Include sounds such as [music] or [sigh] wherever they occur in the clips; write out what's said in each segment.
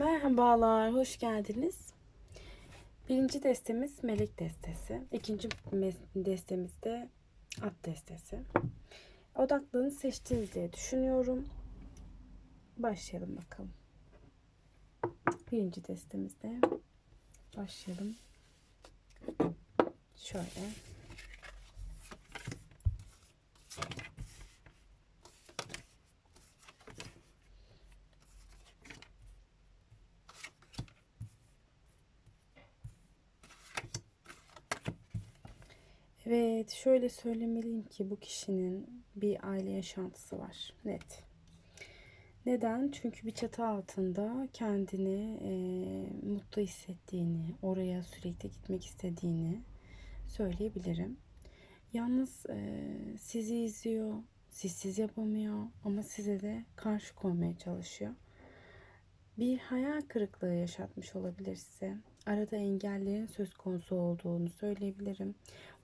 Merhabalar, hoş geldiniz. Birinci destemiz melek destesi. İkinci destemiz de at destesi. Odaklığını seçtiniz diye düşünüyorum. Başlayalım bakalım. Birinci destemizde başlayalım. Şöyle. Evet, şöyle söylemeliyim ki bu kişinin bir aile yaşantısı var. Net. Neden? Çünkü bir çatı altında kendini e, mutlu hissettiğini, oraya sürekli gitmek istediğini söyleyebilirim. Yalnız e, sizi izliyor, sizsiz yapamıyor ama size de karşı koymaya çalışıyor. Bir hayal kırıklığı yaşatmış olabilir size. Arada engellerin söz konusu olduğunu söyleyebilirim.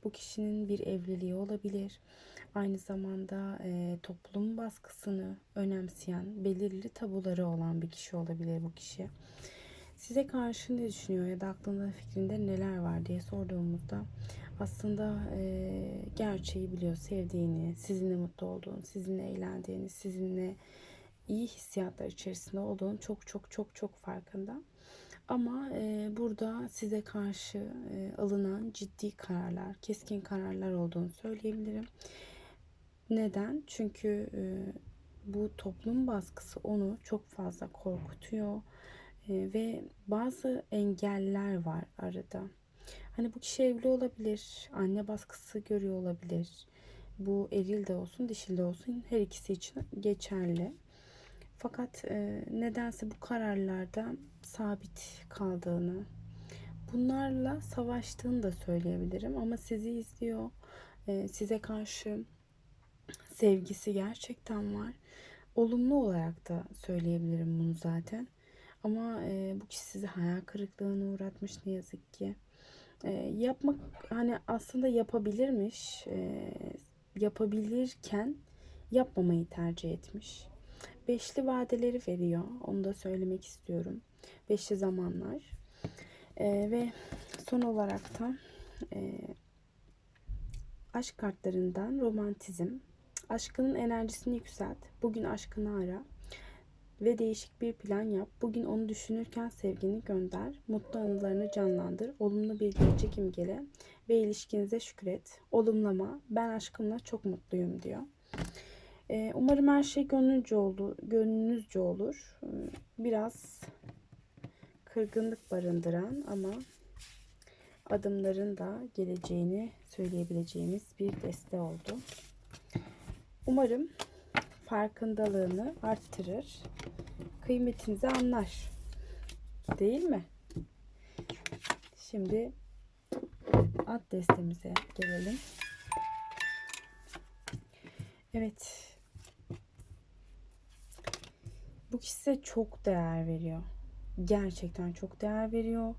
Bu kişinin bir evliliği olabilir. Aynı zamanda e, toplum baskısını önemseyen, belirli tabuları olan bir kişi olabilir bu kişi. Size karşı ne düşünüyor ya da aklında fikrinde neler var diye sorduğumuzda aslında e, gerçeği biliyor, sevdiğini, sizinle mutlu olduğunu, sizinle eğlendiğini, sizinle iyi hissiyatlar içerisinde olduğunu çok çok çok çok farkında. Ama e, burada size karşı e, alınan ciddi kararlar, keskin kararlar olduğunu söyleyebilirim. Neden? Çünkü e, bu toplum baskısı onu çok fazla korkutuyor e, ve bazı engeller var arada. Hani bu kişi evli olabilir, anne baskısı görüyor olabilir. Bu eril de olsun, dişil de olsun her ikisi için geçerli. Fakat e, nedense bu kararlarda sabit kaldığını, bunlarla savaştığını da söyleyebilirim. Ama sizi izliyor, e, size karşı sevgisi gerçekten var. Olumlu olarak da söyleyebilirim bunu zaten. Ama e, bu kişi sizi hayal kırıklığına uğratmış ne yazık ki. E, yapmak hani aslında yapabilirmiş, e, yapabilirken yapmamayı tercih etmiş beşli vadeleri veriyor. Onu da söylemek istiyorum. Beşli zamanlar. Ee, ve son olarak da e, aşk kartlarından romantizm. Aşkının enerjisini yükselt. Bugün aşkını ara ve değişik bir plan yap. Bugün onu düşünürken sevgini gönder. Mutlu anılarını canlandır. Olumlu bir gelecek imgele ve ilişkinize şükret. Olumlama. Ben aşkımla çok mutluyum diyor. Ee, umarım her şey gönlünce olur, gönlünüzce olur. Ee, Biraz kırgınlık barındıran ama adımların da geleceğini söyleyebileceğimiz bir deste oldu. Umarım farkındalığını arttırır, kıymetinizi anlar. Değil mi? Şimdi ad destemize gelelim. Evet. Bu kişi çok değer veriyor. Gerçekten çok değer veriyor.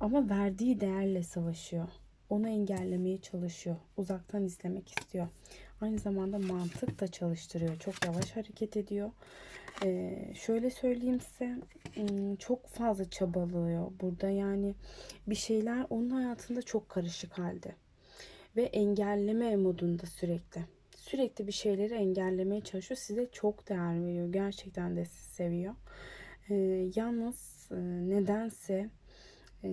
Ama verdiği değerle savaşıyor. Onu engellemeye çalışıyor. Uzaktan izlemek istiyor. Aynı zamanda mantık da çalıştırıyor. Çok yavaş hareket ediyor. Ee, şöyle söyleyeyim size hmm, çok fazla çabalıyor burada yani bir şeyler onun hayatında çok karışık halde ve engelleme modunda sürekli sürekli bir şeyleri engellemeye çalışıyor. Size çok değer veriyor. Gerçekten de sizi seviyor. Ee, yalnız e, nedense e,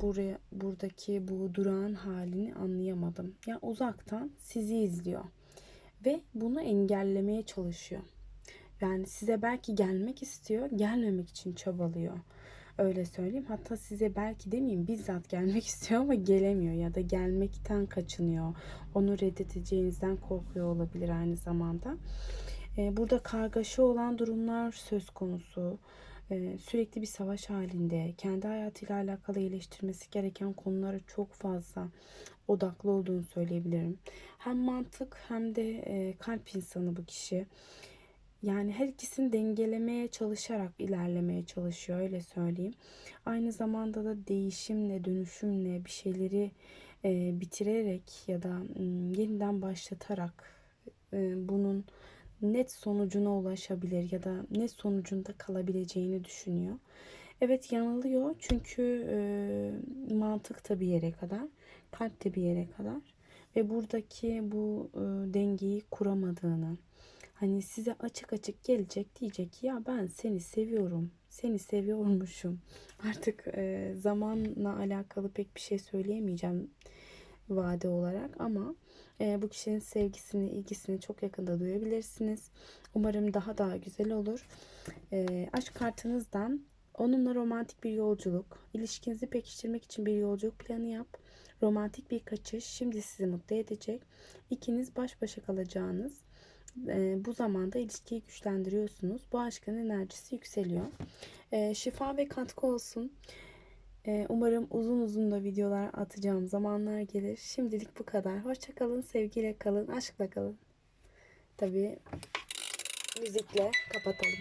buraya buradaki bu durağın halini anlayamadım. Yani uzaktan sizi izliyor ve bunu engellemeye çalışıyor. Yani size belki gelmek istiyor, gelmemek için çabalıyor. Öyle söyleyeyim. Hatta size belki demeyeyim bizzat gelmek [laughs] istiyor ama gelemiyor ya da gelmekten kaçınıyor. Onu reddedeceğinizden korkuyor olabilir aynı zamanda. Ee, burada kargaşa olan durumlar söz konusu. Ee, sürekli bir savaş halinde. Kendi hayatıyla alakalı iyileştirmesi gereken konulara çok fazla odaklı olduğunu söyleyebilirim. Hem mantık hem de e, kalp insanı bu kişi. Yani her ikisini dengelemeye çalışarak ilerlemeye çalışıyor öyle söyleyeyim. Aynı zamanda da değişimle, dönüşümle bir şeyleri e, bitirerek ya da m, yeniden başlatarak e, bunun net sonucuna ulaşabilir ya da net sonucunda kalabileceğini düşünüyor. Evet yanılıyor çünkü e, mantık da bir yere kadar, kalp de bir yere kadar ve buradaki bu e, dengeyi kuramadığını, hani size açık açık gelecek diyecek ki ya ben seni seviyorum, seni seviyormuşum. [laughs] Artık e, zamanla alakalı pek bir şey söyleyemeyeceğim vade olarak ama e, bu kişinin sevgisini, ilgisini çok yakında duyabilirsiniz. Umarım daha daha güzel olur. E, aşk kartınızdan onunla romantik bir yolculuk, ilişkinizi pekiştirmek için bir yolculuk planı yap. Romantik bir kaçış şimdi sizi mutlu edecek. İkiniz baş başa kalacağınız e, bu zamanda ilişkiyi güçlendiriyorsunuz. Bu aşkın enerjisi yükseliyor. E, şifa ve katkı olsun. E, umarım uzun uzun da videolar atacağım zamanlar gelir. Şimdilik bu kadar. Hoşçakalın, sevgiyle kalın, aşkla kalın. Tabii müzikle kapatalım.